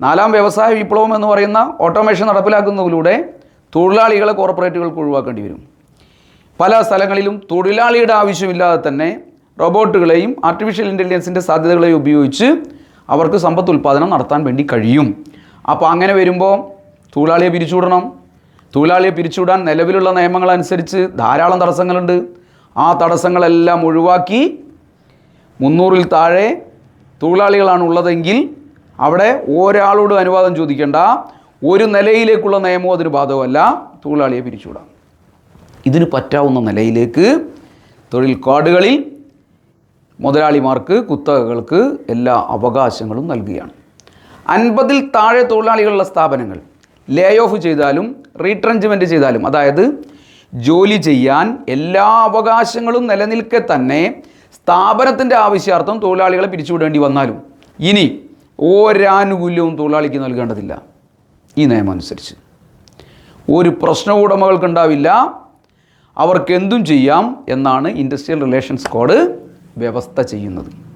നാലാം വ്യവസായ വിപ്ലവം എന്ന് പറയുന്ന ഓട്ടോമേഷൻ നടപ്പിലാക്കുന്നതിലൂടെ തൊഴിലാളികളെ കോർപ്പറേറ്റുകൾക്ക് ഒഴിവാക്കേണ്ടി വരും. പല സ്ഥലങ്ങളിലും തൊഴിലാളിയുടെ ആവശ്യമില്ലാതെ തന്നെ റോബോട്ടുകളെയും ആർട്ടിഫിഷ്യൽ ഇന്റലിജൻസിന്റെ സാധ്യതകളെയും ഉപയോഗിച്ച് അവർക്ക് സമ്പത്ത് ഉൽപ്പാദനം നടത്താൻ വേണ്ടി കഴിയും. അപ്പോൾ അങ്ങനെ വരുമ്പോൾ തൊഴിലാളിയെ പിരിച്ചുവിടണം. തൊഴിലാളിയെ പിരിച്ചുവിടാൻ നിലവിലുള്ള നിയമങ്ങളനുസരിച്ച് ധാരാളം തടസ്സങ്ങളുണ്ട്. ആ തടസ്സങ്ങളെല്ലാം ഒഴിവാക്കി മുന്നൂറിൽ താഴെ തൊഴിലാളികളാണ് ഉള്ളതെങ്കിൽ അവിടെ ഒരാളോട് അനുവാദം ചോദിക്കേണ്ട. ഒരു നിലയിലേക്കുള്ള നിയമവും അതിന് ബാധകമല്ല. തൊഴിലാളിയെ പിരിച്ചുവിടാം. ഇതിന് പറ്റാവുന്ന നിലയിലേക്ക് തൊഴിൽ കാർഡുകളിൽ മുതലാളിമാർക്ക് കുത്തകകൾക്ക് എല്ലാ അവകാശങ്ങളും നൽകുകയാണ്. അൻപതിൽ താഴെ തൊഴിലാളികളുള്ള സ്ഥാപനങ്ങൾ ലേ ഓഫ് ചെയ്താലും റീട്രഞ്ച്മെന്റ് ചെയ്താലും അതായത് ജോലി ചെയ്യാൻ എല്ലാ അവകാശങ്ങളും നിലനിൽക്കെ തന്നെ സ്ഥാപനത്തിന്റെ ആവശ്യാർത്ഥം തൊഴിലാളികളെ പിരിച്ചുവിടേണ്ടി വന്നാലും ഇനി ഒരാനുകൂല്യവും തൊഴിലാളിക്ക് നൽകേണ്ടതില്ല ഈ നിയമം അനുസരിച്ച് ഒരു പ്രശ്ന ഉടമകൾക്കുണ്ടാവില്ല. അവർക്ക് എന്തും ചെയ്യാം എന്നാണ് ഇൻഡസ്ട്രിയൽ റിലേഷൻസ് കോഡ് വ്യവസ്ഥ ചെയ്യുന്നത്.